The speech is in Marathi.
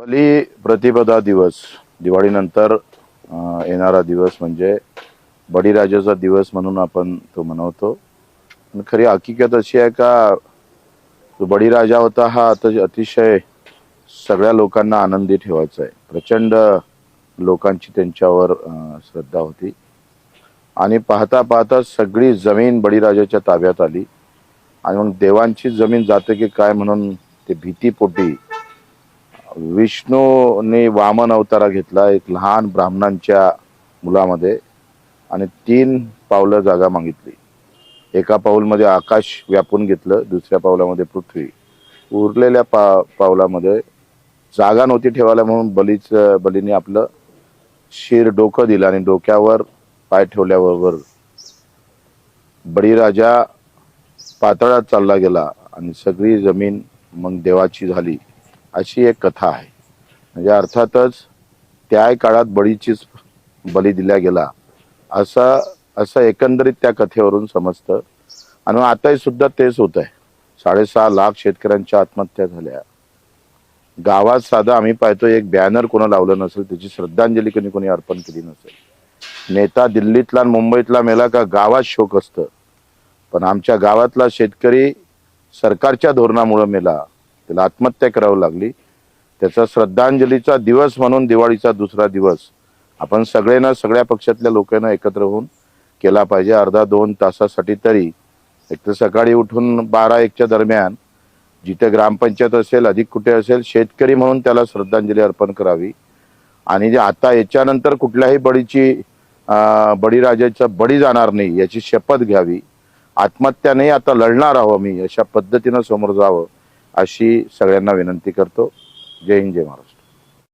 बली प्रतिपदा दिवस दिवाळीनंतर येणारा दिवस म्हणजे बळीराजाचा दिवस म्हणून आपण तो मनवतो. पण खरी हकीकत अशी आहे का तो बळीराजा होता हा आता अतिशय सगळ्या लोकांना आनंदी ठेवायचा आहे. प्रचंड लोकांची त्यांच्यावर श्रद्धा होती. आणि पाहता पाहता सगळी जमीन बळीराजाच्या ताब्यात आली. आणि मग देवांची जमीन जाते की काय म्हणून ते भीतीपोटी विष्णूने वामन अवतारा घेतला एक लहान ब्राह्मणांच्या मुलामध्ये आणि तीन पावलं जागा मागितली. एका पाऊलमध्ये आकाश व्यापून घेतलं दुसऱ्या पावलामध्ये पृथ्वी. उरलेल्या पा पावलामध्ये जागा नव्हती ठेवायला म्हणून बलीच बलीने आपलं शिर डोकं दिलं आणि डोक्यावर पाय ठेवल्याबरोबर बळीराजा पातळात चालला गेला आणि सगळी जमीन मग देवाची झाली. अशी एक कथा आहे. म्हणजे अर्थातच त्या काळात बळीचीच बली दिला गेला. असं असं एकंदरीत त्या कथेवरून समजतं. आणि आताही सुद्धा तेच होत आहे साडेसहा लाख शेतकऱ्यांच्या आत्महत्या झाल्या. गावात साधा आम्ही पाहतो एक बॅनर कोणा लावलं नसेल त्याची श्रद्धांजली कोणी कोणी अर्पण केली नसेल. नेता दिल्लीतला आणि मुंबईतला मेला का गावात शोक असतं. पण आमच्या गावातला शेतकरी सरकारच्या धोरणामुळे मेला. त्याला आत्महत्या करावी लागली. त्याचा श्रद्धांजलीचा दिवस म्हणून दिवाळीचा दुसरा दिवस आपण सगळ्यांना सगळ्या पक्षातल्या लोकांना एकत्र होऊन केला पाहिजे. अर्धा दोन तासासाठी तरी. एक तर सकाळी उठून बारा एकच्या दरम्यान जिथे ग्रामपंचायत असेल अधिक कुठे असेल शेतकरी म्हणून त्याला श्रद्धांजली अर्पण करावी. आणि जे आता याच्यानंतर कुठल्याही बळीची बळीराजाचा बळी जाणार नाही याची शपथ घ्यावी. आत्महत्या नाही आता लढणार आहो मी अशा पद्धतीनं समोर जावं. अशी सगळ्यांना विनंती करतो. जय हिंद जय महाराष्ट्र.